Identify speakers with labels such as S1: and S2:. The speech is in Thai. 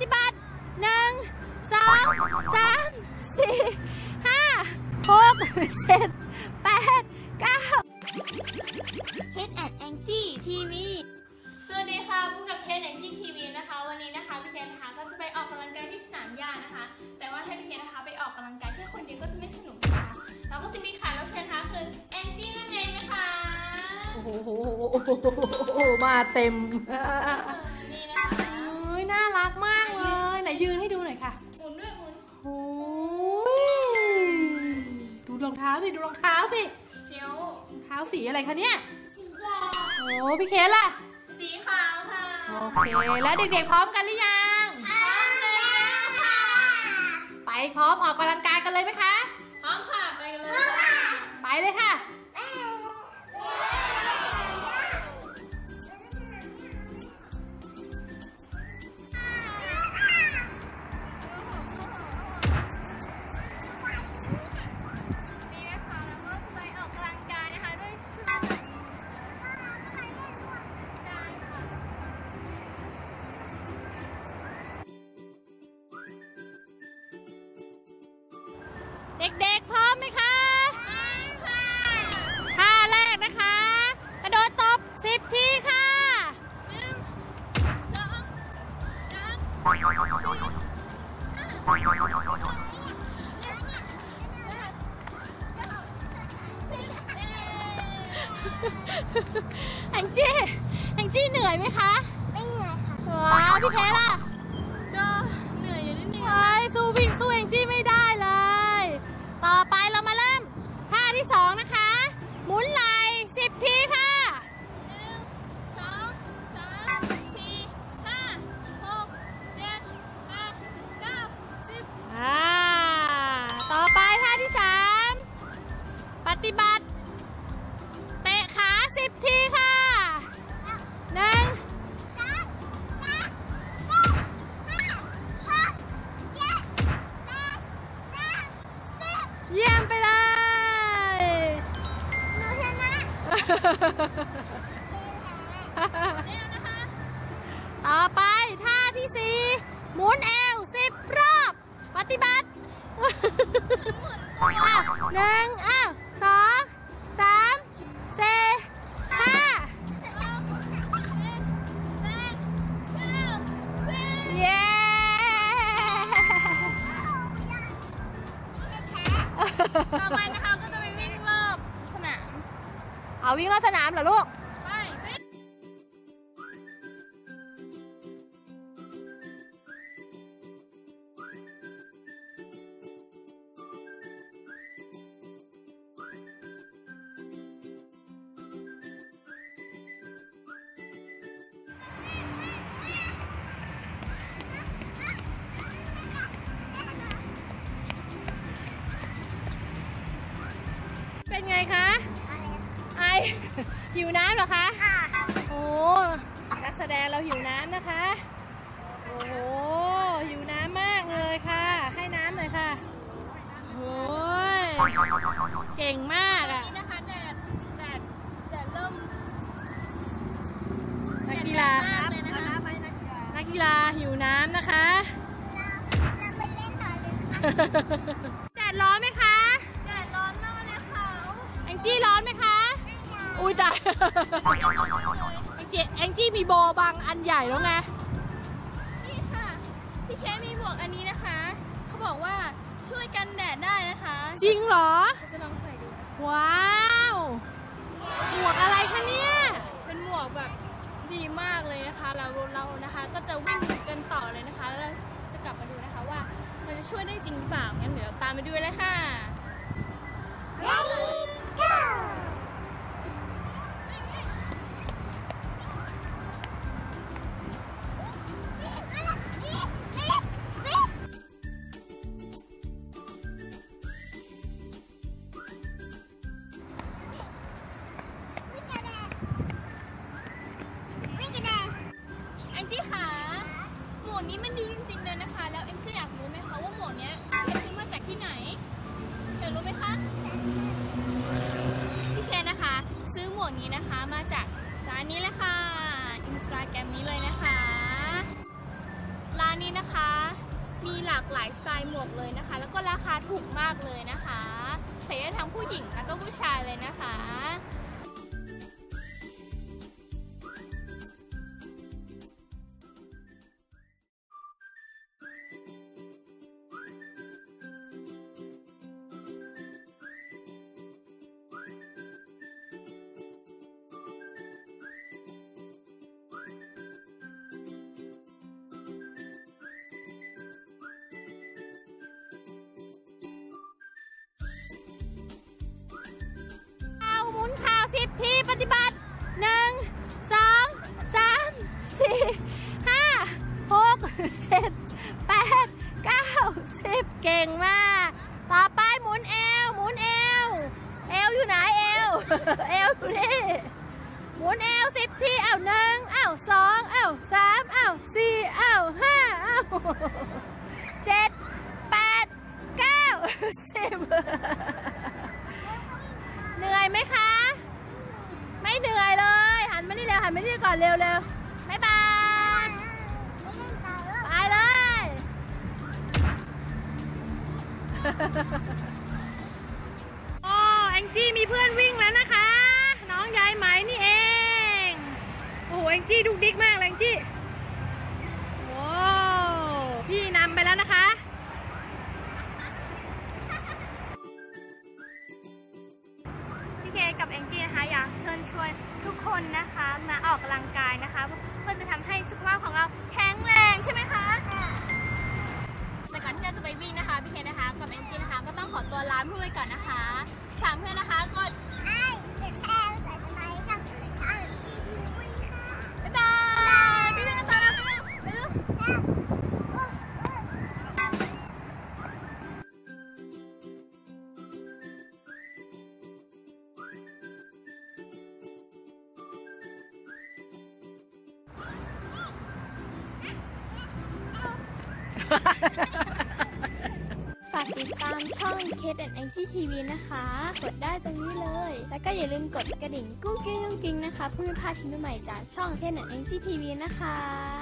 S1: ฏิบัติหนึ่งสองสามสี่ห้าหกเจ็ดแปดเก้า
S2: เฮดแอดแองจี้ทีวี
S3: สวัสดีค่ะพบกับเคสแอนจี้ทีวีนะคะ วันนี้นะคะพี่เคสนะคะก็จะไปออกกำลังกายที่สนามหญ้านะคะ แต่ว่าถ้าพี่เคสนะคะไปออกกำลังกายแค่คนเดียวก็จะไม่สนุกนะคะเราก็จะมีแขกรับเชิญนะคะคือแองจี้นั่นเองนะคะ
S1: โอ้โหมาเต็ม
S3: น
S1: ยืนให้ดูหน่อยค่ะ
S3: หมุนด้วยหมุน
S1: โอ้ยดูรองเท้าสิ ดูรองเท้าสิ
S3: เฟี้ยว
S1: รองเท้าสีอะไรคะเนี่ย
S3: สีแดง
S1: โอ้พี่เคสล่ะ
S3: สีขาวค่ะ
S1: โอเค แล้วเด็กๆพร้อมกันหรือยัง
S3: พร้อมแล้วค่ะ
S1: ไปพร้อมออกกำลังกายกันเลยไหมคะ
S3: พร้อมค่ะ ไปกันเลยค่ะ
S1: ไปเลยค่ะ
S3: แอง
S1: จี้แองจี้เหนื่อยไหมคะ
S3: ไม่เหนื่อยค่ะ
S1: ว้าวพี่เคล่ะ
S3: ก็เหนื่อยอยู่นิดนึง
S1: เฮ้ยสู้พี่สู้แองจี้ไม่ได้เลย ต่อไปเรามาเริ่มท่าที่สองนะคะ
S3: เยี่
S1: ยมไปเลย
S3: หนูชนะเร็วนะคะ
S1: ต่อไปท่าที่สี่หมุนเอวสิบรอบ ปฏิบัติอ้าวหนึ่ง
S3: ต่อไปนะคะก็จะไปวิ่งรอบสนาม
S1: เอาวิ่งรอบสนามเหรอลูก หิวน้ำเหรอคะ
S3: ค่ะ
S1: โอ้นักแสดงเราหิวน้ำนะคะ โอ้โหหิวน้ำมากเลยค่ะ ให้น้ำหน่อยค่ะ โอ้ย เก่งมากอะ
S3: นี่นะคะแดด แดด แดดเริ่ม
S1: นักกีฬา
S3: แดดแรงมากเลยนะคะ
S1: นักกีฬาหิวน้ำนะคะ
S3: เราไปเล่นต่อเลย
S1: แดดร้อนไหมคะ
S3: แดดร้อนมากเลยค่ะ
S1: แองจี้ร้อนไหมคะ อุ้ยตายแองจี้แองจี้มีโบบังอันใหญ่แล้วไง
S3: นี่ค่ะ พี่เคมีหมวกอันนี้นะคะ เขาบอกว่าช่วยกันแดดได้นะคะ
S1: จริงเหรอ
S3: เราจะลองใส่ดูนะคะ
S1: ว้าวหมวกอะไรคะเนี่ย
S3: เป็นหมวกแบบดีมากเลยนะคะ เราเรานะคะ ก็จะวิ่งกันต่อเลยนะคะ แล้วเราจะกลับมาดูนะคะว่า มันจะช่วยได้จริงหรือเปล่างั้นเดี๋ยวเราตามไปดูเลยค่ะ กเลยนะคะ แล้วก็ราคาถูกมากเลยนะคะ ใส่ได้ทั้งผู้หญิงแล้วก็ผู้ชายเลยนะคะ ที่ปฏิบัติหนึ่งสองสามสี่ห้าหกเจ็ดแปดเก้าสิบเก่งมาก ต่อไปหมุนเอว หมุนเอว เอวอยู่ไหนเอว เอวอยู่นี่ หมุนเอวสิบทีเอาหนึ่งเอาสองเอาสามเอาสี่เอาห้าเอาเจ็ดแปดเก้าสิบ เร็วเร็วบ๊ายบายไปเลย
S1: โอ้แองจี้มีเพื่อนวิ่งแล้วนะคะ น้องยายไหมนี่เอง โอ้โหแองจี้ดุกดิกมากเลยแองจี้โอ้พี่นำไปแล้วนะคะา
S3: กเชิญชวนทุกคนนะคะมาออกกำลังกายนะคะ เพื่อจะทำให้สุขภาพของเราแข็งแรงใช่ไหมคะแต่ก่อนที่เราจะไปวิ่งนะคะพี่เคนนะคะกับเอมจีนะคะก็ต้องขอตัวลาเพื่อนก่อนนะคะถามเพื่อนนะคะ
S2: ฝากติดตามช่อง Kate and Angie TV นะคะ กดได้ตรงนี้เลย แล้วก็อย่าลืมกดกระดิ่งกุ้งกิ้งกุ้งกิ้งนะคะเพื่อไม่พลาดคลิปใหม่จากช่อง Kate and Angie TV นะคะ